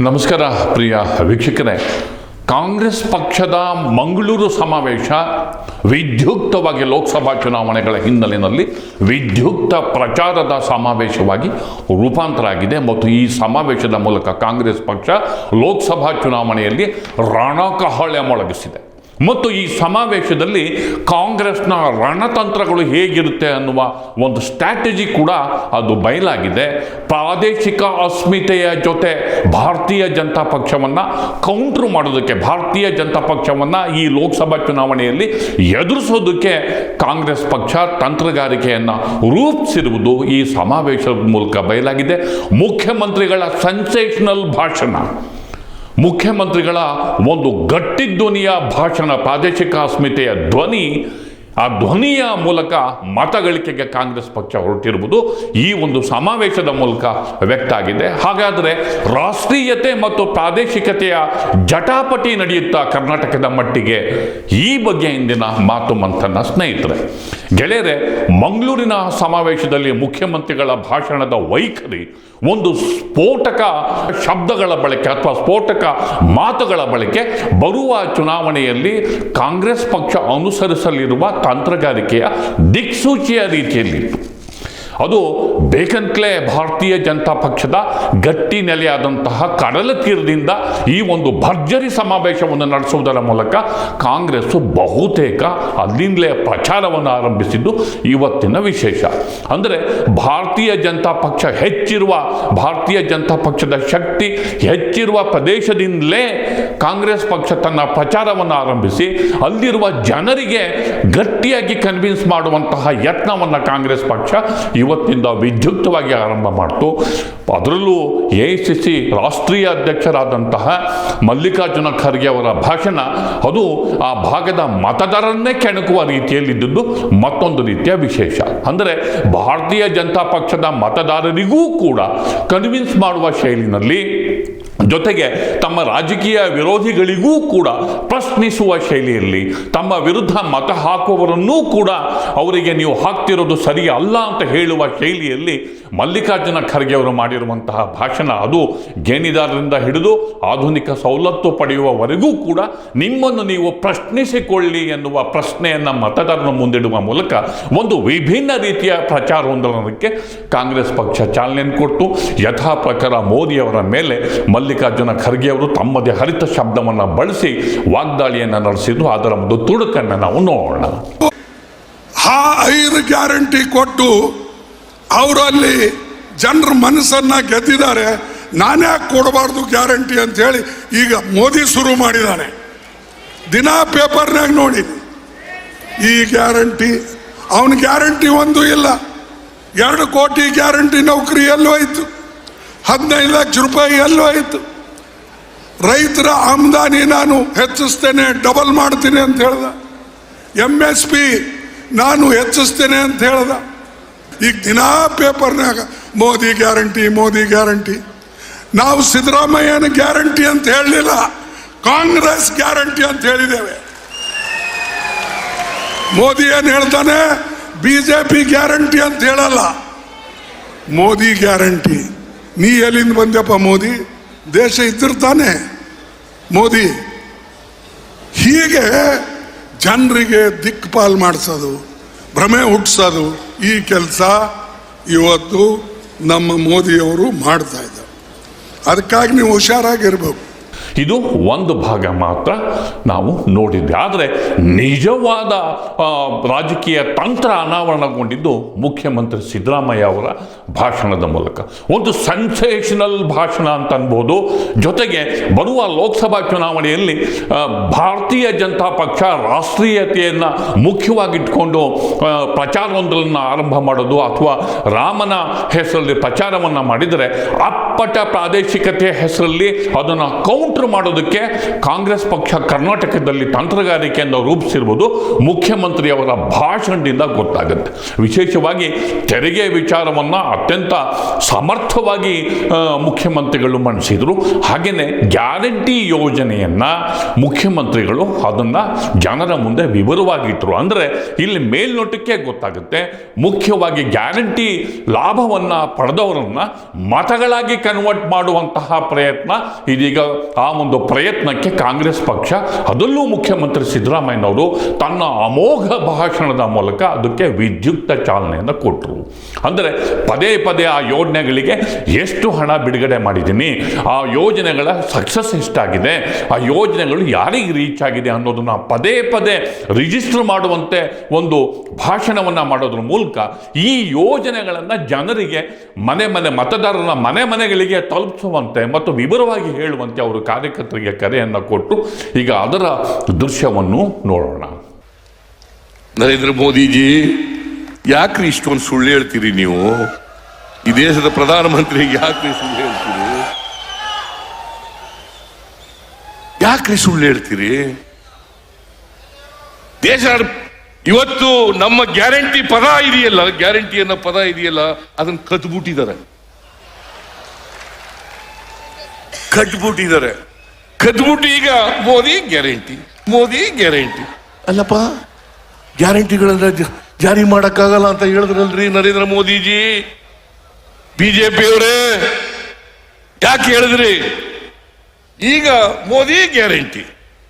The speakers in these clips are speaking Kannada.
ನಮಸ್ಕಾರ, ಪ್ರಿಯ ವೀಕ್ಷಕರೇ. ಕಾಂಗ್ರೆಸ್ ಪಕ್ಷದ ಮಂಗಳೂರು ಸಮಾವೇಶ ವಿದ್ಯುಕ್ತವಾಗಿ ಲೋಕಸಭಾ ಚುನಾವಣೆಗಳ ಹಿನ್ನೆಲೆಯಲ್ಲಿ ವಿದ್ಯುಕ್ತ ಪ್ರಚಾರದ ಸಮಾವೇಶವಾಗಿ ರೂಪಾಂತರ ಆಗಿದೆ. ಮತ್ತು ಈ ಸಮಾವೇಶದ ಮೂಲಕ ಕಾಂಗ್ರೆಸ್ ಪಕ್ಷ ಲೋಕಸಭಾ ಚುನಾವಣೆಯಲ್ಲಿ ರಣಕಹಳೆ ಮೊಳಗಿಸಿದೆ. ಮತ್ತು ಈ ಸಮಾವೇಶದಲ್ಲಿ ಕಾಂಗ್ರೆಸ್ನ ರಣತಂತ್ರಗಳು ಹೇಗಿರುತ್ತೆ ಅನ್ನುವ ಒಂದು ಸ್ಟ್ರಾಟಜಿ ಕೂಡ ಅದು ಬಯಲಾಗಿದೆ. ಪ್ರಾದೇಶಿಕ ಅಸ್ಮಿತೆಯ ಜೊತೆ ಭಾರತೀಯ ಜನತಾ ಪಕ್ಷವನ್ನು ಕೌಂಟ್ರ್ ಮಾಡೋದಕ್ಕೆ, ಭಾರತೀಯ ಜನತಾ ಪಕ್ಷವನ್ನು ಈ ಲೋಕಸಭಾ ಚುನಾವಣೆಯಲ್ಲಿ ಎದುರಿಸೋದಕ್ಕೆ ಕಾಂಗ್ರೆಸ್ ಪಕ್ಷ ತಂತ್ರಗಾರಿಕೆಯನ್ನು ರೂಪಿಸಿರುವುದು ಈ ಸಮಾವೇಶದ ಮೂಲಕ ಬಯಲಾಗಿದೆ. ಮುಖ್ಯಮಂತ್ರಿಗಳ ಸೆನ್ಸೇಷನಲ್ ಭಾಷಣ. ಮುಖ್ಯಮಂತ್ರಿಗಳ ಒಂದು ಗಟ್ಟಿ ಧ್ವನಿಯ ಭಾಷಣ, ಪ್ರಾದೇಶಿಕ ಅಸ್ಮಿತೆಯ ಧ್ವನಿ, ಆ ಧ್ವನಿಯ ಮೂಲಕ ಮತಗಳಿಕೆಗೆ ಕಾಂಗ್ರೆಸ್ ಪಕ್ಷ ಹೊರಟಿರುವುದು ಈ ಒಂದು ಸಮಾವೇಶದ ಮೂಲಕ ವ್ಯಕ್ತ ಆಗಿದೆ. ಹಾಗಾದರೆ ರಾಷ್ಟ್ರೀಯತೆ ಮತ್ತು ಪ್ರಾದೇಶಿಕತೆಯ ಜಟಾಪಟಿ ನಡೆಯುತ್ತಾ ಕರ್ನಾಟಕದ ಮಟ್ಟಿಗೆ ಈ ಬಗ್ಗೆ ಇಂದಿನ ಮಾತು ಮಂಥನ ಸ್ನೇಹಿತರೆ. ಗೆಳೆಯರೆ, ಮಂಗಳೂರಿನ ಸಮಾವೇಶದಲ್ಲಿ ಮುಖ್ಯಮಂತ್ರಿಗಳ ಭಾಷಣದ ವೈಖರಿ ಒಂದು ಸ್ಫೋಟಕ ಶಬ್ದಗಳ ಬಳಕೆ ಅಥವಾ ಸ್ಫೋಟಕ ಮಾತುಗಳ ಬಳಕೆ ಬರುವ ಚುನಾವಣೆಯಲ್ಲಿ ಕಾಂಗ್ರೆಸ್ ಪಕ್ಷ ಅನುಸರಿಸಲಿರುವ ತಂತ್ರಗಾರಿಕೆಯ ದಿಕ್ಸೂಚಿಯ ರೀತಿಯಲ್ಲಿತ್ತು. ಅದು ಬೇಕಂತಲೇ ಭಾರತೀಯ ಜನತಾ ಪಕ್ಷದ ಗಟ್ಟಿ ನೆಲೆಯಾದಂತಹ ಕಡಲ ತೀರದಿಂದ ಈ ಒಂದು ಭರ್ಜರಿ ಸಮಾವೇಶವನ್ನು ನಡೆಸುವುದರ ಮೂಲಕ ಕಾಂಗ್ರೆಸ್ಸು ಬಹುತೇಕ ಅಲ್ಲಿಂದಲೇ ಪ್ರಚಾರವನ್ನು ಆರಂಭಿಸಿದ್ದು ಇವತ್ತಿನ ವಿಶೇಷ. ಅಂದರೆ ಭಾರತೀಯ ಜನತಾ ಪಕ್ಷ ಹೆಚ್ಚಿರುವ, ಭಾರತೀಯ ಜನತಾ ಪಕ್ಷದ ಶಕ್ತಿ ಹೆಚ್ಚಿರುವ ಪ್ರದೇಶದಿಂದಲೇ ಕಾಂಗ್ರೆಸ್ ಪಕ್ಷ ತನ್ನ ಪ್ರಚಾರವನ್ನು ಆರಂಭಿಸಿ ಅಲ್ಲಿರುವ ಜನರಿಗೆ ಗಟ್ಟಿಯಾಗಿ ಕನ್ವಿನ್ಸ್ ಮಾಡುವಂತಹ ಯತ್ನವನ್ನು ಕಾಂಗ್ರೆಸ್ ಪಕ್ಷ ಇವತ್ತಿಂದ ವಿದ್ಯುಕ್ತವಾಗಿ ಆರಂಭ ಮಾಡಿತು. ಅದರಲ್ಲೂ ಎ ಸಿ ಸಿ ರಾಷ್ಟ್ರೀಯ ಅಧ್ಯಕ್ಷರಾದಂತಹ ಮಲ್ಲಿಕಾರ್ಜುನ ಖರ್ಗೆ ಅವರ ಭಾಷಣ, ಅದು ಆ ಭಾಗದ ಮತದಾರರನ್ನೇ ಕೆಣಕುವ ರೀತಿಯಲ್ಲಿದ್ದುದು ಮತ್ತೊಂದು ರೀತಿಯ ವಿಶೇಷ. ಅಂದರೆ ಭಾರತೀಯ ಜನತಾ ಪಕ್ಷದ ಮತದಾರರಿಗೂ ಕೂಡ ಕನ್ವಿನ್ಸ್ ಮಾಡುವ ಶೈಲಿನಲ್ಲಿ ಜೊತೆಗೆ ತಮ್ಮ ರಾಜಕೀಯ ವಿರೋಧಿಗಳಿಗೂ ಕೂಡ ಪ್ರಶ್ನಿಸುವ ಶೈಲಿಯಲ್ಲಿ, ತಮ್ಮ ವಿರುದ್ಧ ಮತ ಹಾಕುವವರನ್ನೂ ಕೂಡ ಅವರಿಗೆ ನೀವು ಹಾಕ್ತಿರೋದು ಸರಿ ಅಲ್ಲ ಅಂತ ಹೇಳುವ ಶೈಲಿಯಲ್ಲಿ ಮಲ್ಲಿಕಾರ್ಜುನ ಖರ್ಗೆ ಅವರು ಮಾಡಿರುವಂತಹ ಭಾಷಣ ಅದು ಗೇಣಿದಾರರಿಂದ ಹಿಡಿದು ಆಧುನಿಕ ಸವಲತ್ತು ಪಡೆಯುವವರೆಗೂ ಕೂಡ ನಿಮ್ಮನ್ನು ನೀವು ಪ್ರಶ್ನಿಸಿಕೊಳ್ಳಿ ಎನ್ನುವ ಪ್ರಶ್ನೆಯನ್ನು ಮತದಾರನ ಮುಂದಿಡುವ ಮೂಲಕ ಒಂದು ವಿಭಿನ್ನ ರೀತಿಯ ಪ್ರಚಾರವೊಂದಕ್ಕೆ ಕಾಂಗ್ರೆಸ್ ಪಕ್ಷ ಚಾಲನೆಯನ್ನು ಕೊಟ್ಟು ಯಥಾ ಪ್ರಕಾರ ಮೋದಿಯವರ ಮೇಲೆ ಮಲ್ಲಿಕಾರ್ಜುನ ಖರ್ಗೆ ಅವರು ತಮ್ಮದೇ ಹರಿತ ಶಬ್ದವನ್ನು ಬಳಸಿ ವಾಗ್ದಾಳಿಯನ್ನು ನಡೆಸಿದ್ದು ಅದರ ಒಂದು ತುಡುಕನ್ನು ನಾವು ನೋಡೋಣ. ಆ ಐದು ಗ್ಯಾರಂಟಿ ಕೊಟ್ಟು ಅವರಲ್ಲಿ ಜನರ ಮನಸ್ಸನ್ನ ಗೆದ್ದಿದ್ದಾರೆ. ನಾನೇ ಕೊಡಬಾರ್ದು ಗ್ಯಾರಂಟಿ ಅಂತ ಹೇಳಿ ಈಗ ಮೋದಿ ಶುರು ಮಾಡಿದ್ದಾನೆ ದಿನ ಪೇಪರ್ನಾಗ ನೋಡಿ. ಈ ಗ್ಯಾರಂಟಿ, ಅವನ ಗ್ಯಾರಂಟಿ ಒಂದು ಇಲ್ಲ. ಎರಡು ಕೋಟಿ ಗ್ಯಾರಂಟಿ ನೌಕರಿ ಎಲ್ಲೋ ಆಯ್ತು ಹದಿನೈದು ಲಕ್ಷ ರೂಪಾಯಿ ಎಲ್ಲೂ ಆಯಿತು. ರೈತರ ಆಮದಾನಿ ನಾನು ಹೆಚ್ಚಿಸ್ತೇನೆ ಡಬಲ್ ಮಾಡ್ತೀನಿ ಅಂತ ಹೇಳ್ದ. ಎಂ ಎಸ್ ಪಿ ನಾನು ಹೆಚ್ಚಿಸ್ತೇನೆ ಅಂತ ಹೇಳ್ದ. ಈಗ ದಿನಾ ಪೇಪರ್ನಾಗ ಮೋದಿ ಗ್ಯಾರಂಟಿ ಮೋದಿ ಗ್ಯಾರಂಟಿ. ನಾವು ಸಿದ್ದರಾಮಯ್ಯನ ಗ್ಯಾರಂಟಿ ಅಂತ ಹೇಳಲಿಲ್ಲ, ಕಾಂಗ್ರೆಸ್ ಗ್ಯಾರಂಟಿ ಅಂತ ಹೇಳಿದ್ದೇವೆ. ಮೋದಿ ಏನು ಹೇಳ್ತಾನೆ ಬಿಜೆಪಿ ಗ್ಯಾರಂಟಿ ಅಂತ ಹೇಳಲ್ಲ. ಮೋದಿ ಗ್ಯಾರಂಟಿ. ನೀ ಎಲ್ಲಿಂದ ಬಂದ್ಯಪ್ಪ ಮೋದಿ? ದೇಶ ಇದ್ದಿರ್ತಾನೆ ಮೋದಿ, ಹೀಗೆ ಜನರಿಗೆ ದಿಕ್ಪಾಲ್ ಮಾಡಿಸೋದು, ಭ್ರಮೆ ಹುಟ್ಟಿಸೋದು ಈ ಕೆಲಸ ಇವತ್ತು ನಮ್ಮ ಮೋದಿಯವರು ಮಾಡ್ತಾ ಇದ್ದಾರೆ. ಅದಕ್ಕಾಗಿ ನೀವು ಹುಷಾರಾಗಿರ್ಬೇಕು. ಇದು ಒಂದು ಭಾಗ ಮಾತ್ರ ನಾವು ನೋಡಿದ್ವಿ. ಆದರೆ ನಿಜವಾದ ರಾಜಕೀಯ ತಂತ್ರ ಅನಾವರಣಗೊಂಡಿದ್ದು ಮುಖ್ಯಮಂತ್ರಿ ಸಿದ್ದರಾಮಯ್ಯ ಅವರ ಭಾಷಣದ ಮೂಲಕ. ಒಂದು ಸೆನ್ಸೇಷನಲ್ ಭಾಷಣ ಅಂತ ಅನ್ಬೋದು. ಜೊತೆಗೆ ಬರುವ ಲೋಕಸಭಾ ಚುನಾವಣೆಯಲ್ಲಿ ಭಾರತೀಯ ಜನತಾ ಪಕ್ಷ ರಾಷ್ಟ್ರೀಯತೆಯನ್ನು ಮುಖ್ಯವಾಗಿಟ್ಕೊಂಡು ಪ್ರಚಾರವೊಂದರನ್ನು ಆರಂಭ ಮಾಡೋದು ಅಥವಾ ರಾಮನ ಹೆಸರಲ್ಲಿ ಪ್ರಚಾರವನ್ನು ಮಾಡಿದರೆ ಅಪ್ಪಟ ಪ್ರಾದೇಶಿಕತೆ ಹೆಸರಲ್ಲಿ ಅದನ್ನು ಕೌಂಟರ್ ಮಾಡೋದಕ್ಕೆ ಕಾಂಗ್ರೆಸ್ ಪಕ್ಷ ಕರ್ನಾಟಕದಲ್ಲಿ ತಂತ್ರಗಾರಿಕೆಯನ್ನು ರೂಪಿಸಿರುವುದು ಮುಖ್ಯಮಂತ್ರಿಯವರ ಭಾಷಣದಿಂದ ಗೊತ್ತಾಗುತ್ತೆ. ವಿಶೇಷವಾಗಿ ತೆರಿಗೆ ವಿಚಾರವನ್ನು ಅತ್ಯಂತ ಸಮರ್ಥವಾಗಿ ಮುಖ್ಯಮಂತ್ರಿಗಳು ಮಂಡಿಸಿದರು. ಹಾಗೆಯೇ ಗ್ಯಾರಂಟಿ ಯೋಜನೆಯನ್ನು ಮುಖ್ಯಮಂತ್ರಿಗಳು ಅದನ್ನು ಜನರ ಮುಂದೆ ವಿವರವಾಗಿಟ್ಟರು ಅಂದರೆ ಇಲ್ಲಿ ಮೇಲ್ನೋಟಕ್ಕೆ ಗೊತ್ತಾಗುತ್ತೆ, ಮುಖ್ಯವಾಗಿ ಗ್ಯಾರಂಟಿ ಲಾಭವನ್ನು ಪಡೆದವರನ್ನು ಮತಗಳಾಗಿ ಕನ್ವರ್ಟ್ ಮಾಡುವಂತಹ ಪ್ರಯತ್ನ. ಇದೀಗ ಆ ಒಂದು ಪ್ರಯತ್ನಕ್ಕೆ ಕಾಂಗ್ರೆಸ್ ಪಕ್ಷ ಅದಲ್ಲೂ ಮುಖ್ಯಮಂತ್ರಿ ಸಿದ್ದರಾಮಯ್ಯನವರು ತನ್ನ ಅಮೋಘ ಭಾಷಣದ ಮೂಲಕ ಅದಕ್ಕೆ ವಿದ್ಯುಕ್ತ ಚಾಲನೆಯನ್ನು ಕೊಟ್ಟರು ಅಂದರೆ ಪದೇ ಪದೇ ಆ ಯೋಜನೆಗಳಿಗೆ ಎಷ್ಟು ಹಣ ಬಿಡುಗಡೆ ಮಾಡಿದ್ದೀನಿ, ಆ ಯೋಜನೆಗಳ ಸಕ್ಸಸ್ ಎಷ್ಟಾಗಿದೆ, ಆ ಯೋಜನೆಗಳು ಯಾರಿಗೆ ರೀಚ್ ಆಗಿದೆ ಅನ್ನೋದನ್ನ ಪದೇ ಪದೇ ರಿಜಿಸ್ಟರ್ ಮಾಡುವಂತೆ ಒಂದು ಭಾಷಣವನ್ನು ಮಾಡೋದ್ರ ಮೂಲಕ ಈ ಯೋಜನೆಗಳನ್ನು ಜನರಿಗೆ ಮನೆ ಮನೆ ಮತದಾರರ ಮನೆ ಮನೆಗಳಿಗೆ ತಲುಪಿಸುವಂತೆ ಮತ್ತು ವಿವರವಾಗಿ ಹೇಳುವಂತೆ ಅವರು ಕಾರ್ಯಕರ್ತರಿಗೆ ಕರೆಯನ್ನು ಕೊಟ್ಟು ಈಗ ಅದರ ದೃಶ್ಯವನ್ನು ನೋಡೋಣ. ನರೇಂದ್ರ ಮೋದಿಜಿ, ಯಾಕ್ರಿ ಇಷ್ಟೊಂದು ಸುಳ್ಳು ಹೇಳ್ತೀರಿ ನೀವು? ಈ ದೇಶದ ಪ್ರಧಾನಮಂತ್ರಿ ಯಾಕ್ರಿ ಸುಳ್ಳು ಹೇಳ್ತೀರಿ? ಯಾಕ್ರಿ ಸುಳ್ಳು ಹೇಳ್ತೀರಿ? ದೇಶ ಇವತ್ತು ನಮ್ಮ ಗ್ಯಾರಂಟಿ ಪದ ಇದೆಯಲ್ಲ ಗ್ಯಾರಂಟಿ ಅನ್ನೋ ಪದ ಇದೆಯಲ್ಲ, ಅದನ್ನ ಕದ್ಬಿಟ್ಟಿದ್ದಾರೆ. ಕಟ್ಬಿಟ್ಟಿದ್ದಾರೆ. ಕದ್ಬಿಟ್ಟು ಈಗ ಮೋದಿ ಗ್ಯಾರಂಟಿ ಮೋದಿ ಗ್ಯಾರಂಟಿ. ಅಲ್ಲಪ್ಪ ಗ್ಯಾರಂಟಿಗಳನ್ನ ಜಾರಿ ಮಾಡಕ್ಕಾಗಲ್ಲ ಅಂತ ಹೇಳಿದ್ರಲ್ರಿ ನರೇಂದ್ರ ಮೋದಿಜಿ. ಬಿಜೆಪಿ ಅವರೇ ಯಾಕೆ ಹೇಳಿದ್ರಿ? ಈಗ ಮೋದಿ ಗ್ಯಾರಂಟಿ.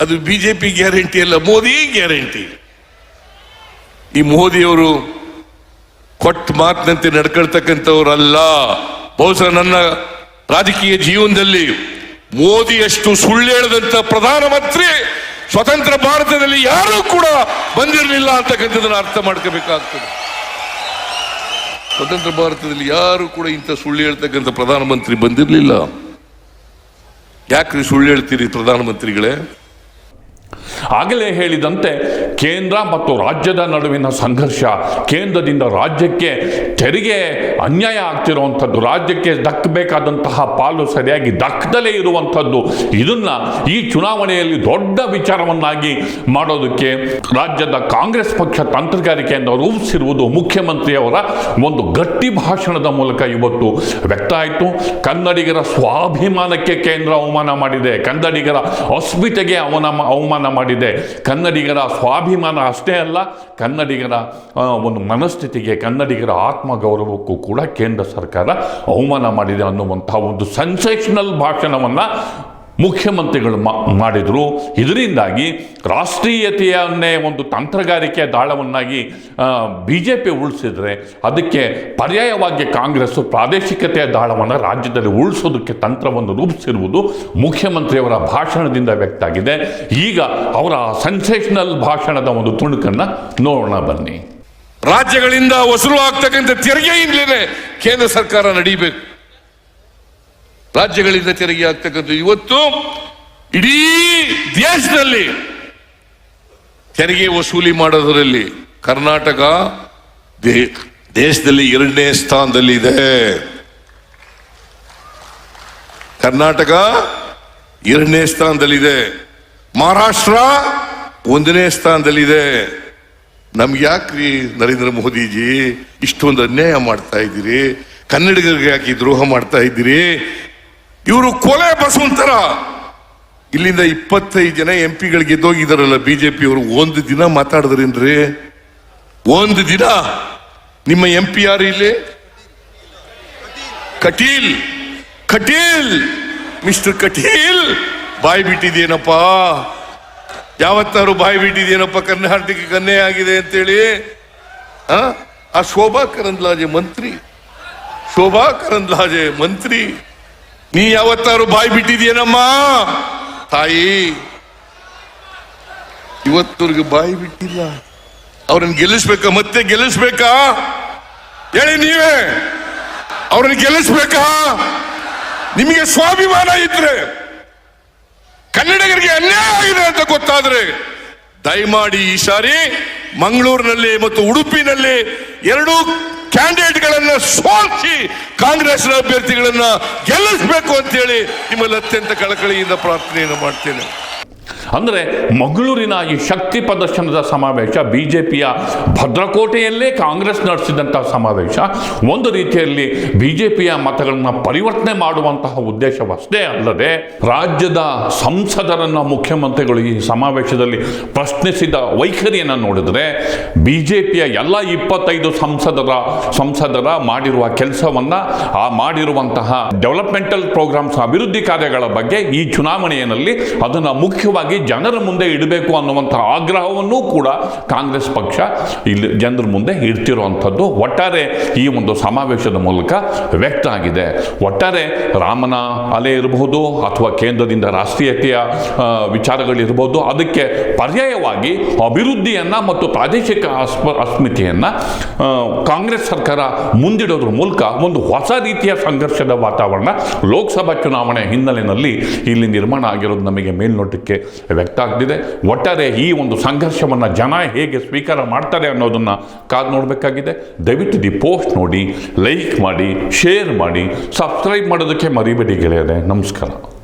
ಅದು ಬಿಜೆಪಿ ಗ್ಯಾರಂಟಿ ಅಲ್ಲ ಮೋದಿ ಗ್ಯಾರಂಟಿ. ಈ ಮೋದಿಯವರು ಕೊಟ್ಟ ಮಾತಿನಂತೆ ನಡ್ಕೊಳ್ತಕ್ಕಂಥವ್ರಲ್ಲ. ಬಹುಶಃ ನನ್ನ ರಾಜಕೀಯ ಜೀವನದಲ್ಲಿ ಮೋದಿಯಷ್ಟು ಸುಳ್ಳು ಹೇಳದಂತ ಪ್ರಧಾನಮಂತ್ರಿ ಸ್ವತಂತ್ರ ಭಾರತದಲ್ಲಿ ಯಾರೂ ಕೂಡ ಬಂದಿರಲಿಲ್ಲ ಅಂತಕ್ಕಂಥದನ್ನ ಅರ್ಥ ಮಾಡ್ಕೋಬೇಕಾಗ್ತದೆ. ಸ್ವತಂತ್ರ ಭಾರತದಲ್ಲಿ ಯಾರು ಕೂಡ ಇಂಥ ಸುಳ್ಳು ಹೇಳ್ತಕ್ಕಂಥ ಪ್ರಧಾನಮಂತ್ರಿ ಬಂದಿರಲಿಲ್ಲ. ಯಾಕ್ರಿ ಸುಳ್ಳು ಹೇಳ್ತೀರಿ ಪ್ರಧಾನಮಂತ್ರಿಗಳೇ? ಆಗಲೇ ಹೇಳಿದಂತೆ ಕೇಂದ್ರ ಮತ್ತು ರಾಜ್ಯದ ನಡುವಿನ ಸಂಘರ್ಷ, ಕೇಂದ್ರದಿಂದ ರಾಜ್ಯಕ್ಕೆ ತೆರಿಗೆ ಅನ್ಯಾಯ ಆಗ್ತಿರುವಂಥದ್ದು, ರಾಜ್ಯಕ್ಕೆ ದಕ್ಕಬೇಕಾದಂತಹ ಪಾಲು ಸರಿಯಾಗಿ ದಕ್ಕದಲೇ ಇರುವಂಥದ್ದು, ಇದನ್ನ ಈ ಚುನಾವಣೆಯಲ್ಲಿ ದೊಡ್ಡ ವಿಚಾರವನ್ನಾಗಿ ಮಾಡೋದಕ್ಕೆ ರಾಜ್ಯದ ಕಾಂಗ್ರೆಸ್ ಪಕ್ಷ ತಂತ್ರಗಾರಿಕೆಯನ್ನು ರೂಪಿಸಿರುವುದು ಮುಖ್ಯಮಂತ್ರಿಯವರ ಒಂದು ಗಟ್ಟಿ ಭಾಷಣದ ಮೂಲಕ ಇವತ್ತು ವ್ಯಕ್ತ ಆಯಿತು. ಕನ್ನಡಿಗರ ಸ್ವಾಭಿಮಾನಕ್ಕೆ ಕೇಂದ್ರ ಅವಮಾನ ಮಾಡಿದೆ, ಕನ್ನಡಿಗರ ಅಸ್ಮಿತೆಗೆ ಅವನ ಅವಮಾನ ಮಾಡಿದೆ, ಕನ್ನಡಿಗರ ಸ್ವಾಭಿಮಾನ ಅಷ್ಟೇ ಅಲ್ಲ, ಕನ್ನಡಿಗರ ಒಂದು ಮನಸ್ಥಿತಿಗೆ ಕನ್ನಡಿಗರ ಆತ್ಮಗೌರವಕ್ಕೂ ಕೂಡ ಕೇಂದ್ರ ಸರ್ಕಾರ ಅವಮಾನ ಮಾಡಿದೆ ಅನ್ನುವಂತಹ ಒಂದು ಸೆನ್ಸೇಷನಲ್ ಭಾಷಣವನ್ನು ಮುಖ್ಯಮಂತ್ರಿಗಳು ಮಾಡಿದರು. ಇದರಿಂದಾಗಿ ರಾಷ್ಟ್ರೀಯತೆಯನ್ನೇ ಒಂದು ತಂತ್ರಗಾರಿಕೆ ದಾಳವನ್ನಾಗಿ ಬಿ ಜೆ ಪಿ ಉಳಿಸಿದರೆ ಅದಕ್ಕೆ ಪರ್ಯಾಯವಾಗಿ ಕಾಂಗ್ರೆಸ್ ಪ್ರಾದೇಶಿಕತೆಯ ದಾಳವನ್ನು ರಾಜ್ಯದಲ್ಲಿ ಉಳಿಸೋದಕ್ಕೆ ತಂತ್ರವನ್ನು ರೂಪಿಸಿರುವುದು ಮುಖ್ಯಮಂತ್ರಿಯವರ ಭಾಷಣದಿಂದ ವ್ಯಕ್ತ ಆಗಿದೆ. ಈಗ ಅವರ ಸೆನ್ಸೇಷನಲ್ ಭಾಷಣದ ಒಂದು ತುಣುಕನ್ನು ನೋಡೋಣ ಬನ್ನಿ. ರಾಜ್ಯಗಳಿಂದ ವಸೂಲು ಆಗ್ತಕ್ಕಂಥ ತೆರಿಗೆಯಿಂದಲೇ ಕೇಂದ್ರ ಸರ್ಕಾರ ನಡೀಬೇಕು. ರಾಜ್ಯಗಳಿಂದ ತೆರಿಗೆ ಆಗ್ತಕ್ಕಂಥ ಇವತ್ತು ಇಡೀ ದೇಶದಲ್ಲಿ ತೆರಿಗೆ ವಸೂಲಿ ಮಾಡೋದರಲ್ಲಿ ಕರ್ನಾಟಕ ದೇಶದಲ್ಲಿ ಎರಡನೇ ಸ್ಥಾನದಲ್ಲಿದೆ. ಕರ್ನಾಟಕ ಎರಡನೇ ಸ್ಥಾನದಲ್ಲಿದೆ. ಮಹಾರಾಷ್ಟ್ರ ಒಂದನೇ ಸ್ಥಾನದಲ್ಲಿದೆ. ನಮ್ಗೆ ಯಾಕ್ರಿ ನರೇಂದ್ರ ಮೋದಿಜಿ ಇಷ್ಟೊಂದು ಅನ್ಯಾಯ ಮಾಡ್ತಾ ಇದ್ದೀರಿ? ಕನ್ನಡಿಗರಿಗೆ ಯಾಕೆ ದ್ರೋಹ ಮಾಡ್ತಾ ಇದ್ದೀರಿ? ಇವರು ಕೊಲೆ ಬಸವಂತರ. ಇಲ್ಲಿಂದ ಇಪ್ಪತ್ತೈದು ಜನ ಎಂ ಪಿಗಳು ಗೆದ್ದೋಗಿದಾರಲ್ಲ ಬಿಜೆಪಿ ಅವರು. ಒಂದು ದಿನ ಮಾತಾಡಿದ್ರೇನ್ರಿ ಒಂದು ದಿನ ನಿಮ್ಮ ಎಂ ಪಿ ಯಾರು ಇಲ್ಲಿ? ಕಟೀಲ್ ಕಟೀಲ್, ಮಿಸ್ಟರ್ ಕಟೀಲ್. ಬಾಯಿ ಬಿಟ್ಟಿದೇನಪ್ಪ ಯಾವತ್ತಾರು ಬಾಯಿ ಬಿಟ್ಟಿದೇನಪ್ಪ ಕರ್ನಾಟಕ ಕನ್ನೆ ಆಗಿದೆ ಅಂತೇಳಿ. ಆ? ಆ ಶೋಭಾ ಕರಂದ್ಲಾಜೆ ಮಂತ್ರಿ. ಶೋಭಾ ಕರಂದ್ಲಾಜೆ ಮಂತ್ರಿ. ನೀ ಯಾವತ್ತಾರು ಬಾಯಿ ಬಿಟ್ಟಿದ್ಯೇನಮ್ಮ? ತಾಯಿ ಇವತ್ತವ್ರಿಗೆ ಬಾಯಿ ಬಿಟ್ಟಿಲ್ಲ. ಅವ್ರನ್ನ ಗೆಲ್ಲಿಸ್ಬೇಕಾ? ಮತ್ತೆ ಗೆಲ್ಲಿಸ್ಬೇಕಾ? ಹೇಳಿ ನೀವೇ. ಅವ್ರನ್ನ ಗೆಲ್ಲಿಸ್ಬೇಕಾ? ನಿಮಗೆ ಸ್ವಾಭಿಮಾನ ಇದ್ರೆ, ಕನ್ನಡಿಗರಿಗೆ ಅನ್ಯಾಯ ಆಗಿದೆ ಅಂತ ಗೊತ್ತಾದ್ರೆ, ದಯಮಾಡಿ ಈ ಸಾರಿ ಮಂಗಳೂರಿನಲ್ಲಿ ಮತ್ತು ಉಡುಪಿನಲ್ಲಿ ಎರಡು ಕ್ಯಾಂಡಿಡೇಟ್ಗಳನ್ನ ಸೋಲಿಸಿ ಕಾಂಗ್ರೆಸ್ ಅಭ್ಯರ್ಥಿಗಳನ್ನ ಗೆಲ್ಲಿಸಬೇಕು ಅಂತೇಳಿ ನಿಮ್ಮಲ್ಲಿ ಅತ್ಯಂತ ಕಳಕಳಿಯಿಂದ ಪ್ರಾರ್ಥನೆಯನ್ನು ಮಾಡ್ತೇನೆ. ಅಂದರೆ ಮಂಗಳೂರಿನ ಈ ಶಕ್ತಿ ಪ್ರದರ್ಶನದ ಸಮಾವೇಶ ಬಿ ಜೆ ಪಿಯ ಭದ್ರಕೋಟೆಯಲ್ಲೇ ಕಾಂಗ್ರೆಸ್ ನಡೆಸಿದಂತಹ ಸಮಾವೇಶ. ಒಂದು ರೀತಿಯಲ್ಲಿ ಬಿ ಜೆ ಪಿಯ ಮತಗಳನ್ನು ಪರಿವರ್ತನೆ ಮಾಡುವಂತಹ ಉದ್ದೇಶವಷ್ಟೇ ಅಲ್ಲದೆ, ರಾಜ್ಯದ ಸಂಸದರನ್ನು ಮುಖ್ಯಮಂತ್ರಿಗಳು ಈ ಸಮಾವೇಶದಲ್ಲಿ ಪ್ರಶ್ನಿಸಿದ ವೈಖರಿಯನ್ನು ನೋಡಿದರೆ ಬಿ ಜೆ ಪಿಯ ಎಲ್ಲ ಇಪ್ಪತ್ತೈದು ಸಂಸದರ ಸಂಸದರ ಮಾಡಿರುವ ಕೆಲಸವನ್ನು, ಆ ಮಾಡಿರುವಂತಹ ಡೆವಲಪ್ಮೆಂಟಲ್ ಪ್ರೋಗ್ರಾಮ್ಸ್ ಅಭಿವೃದ್ಧಿ ಕಾರ್ಯಗಳ ಬಗ್ಗೆ ಈ ಚುನಾವಣೆಯಲ್ಲಿ ಅದನ್ನು ಮುಖ್ಯವಾಗಿ ಜನರ ಮುಂದೆ ಇಡಬೇಕು ಅನ್ನುವಂಥ ಆಗ್ರಹವನ್ನೂ ಕೂಡ ಕಾಂಗ್ರೆಸ್ ಪಕ್ಷ ಇಲ್ಲಿ ಜನರ ಮುಂದೆ ಇಡ್ತಿರುವಂಥದ್ದು. ಒಟ್ಟಾರೆ ಈ ಒಂದು ಸಮಾವೇಶದ ಮೂಲಕ ವ್ಯಕ್ತ ಆಗಿದೆ. ಒಟ್ಟಾರೆ ರಾಮನ ಅಲೆ ಇರಬಹುದು ಅಥವಾ ಕೇಂದ್ರದಿಂದ ರಾಷ್ಟ್ರೀಯತೆಯ ವಿಚಾರಗಳಿರ್ಬೋದು ಅದಕ್ಕೆ ಪರ್ಯಾಯವಾಗಿ ಅಭಿವೃದ್ಧಿಯನ್ನು ಮತ್ತು ಪ್ರಾದೇಶಿಕ ಅಸ್ಪ, ಅಸ್ಮಿತೆಯನ್ನು ಕಾಂಗ್ರೆಸ್ ಸರ್ಕಾರ ಮುಂದಿಡೋದ್ರ ಮೂಲಕ ಒಂದು ಹೊಸ ರೀತಿಯ ಸಂಘರ್ಷದ ವಾತಾವರಣ ಲೋಕಸಭಾ ಚುನಾವಣೆ ಹಿನ್ನೆಲೆಯಲ್ಲಿ ಇಲ್ಲಿ ನಿರ್ಮಾಣ ಆಗಿರೋದು ನಮಗೆ ಮೇಲ್ನೋಟಕ್ಕೆ ವ್ಯಕ್ತ ಆಗ್ತಿದೆ. ಒಟ್ಟಾರೆ ಈ ಒಂದು ಸಂಘರ್ಷವನ್ನು ಜನ ಹೇಗೆ ಸ್ವೀಕಾರ ಮಾಡ್ತಾರೆ ಅನ್ನೋದನ್ನು ಕಾದು ನೋಡಬೇಕಾಗಿದೆ. ದಯವಿಟ್ಟು ದಿ ಪೋಸ್ಟ್ ನೋಡಿ, ಲೈಕ್ ಮಾಡಿ, ಶೇರ್ ಮಾಡಿ, ಸಬ್ಸ್ಕ್ರೈಬ್ ಮಾಡೋದಕ್ಕೆ ಮರಿಬೇಡಿ ಗೆಳೆಯರೆ. ನಮಸ್ಕಾರ.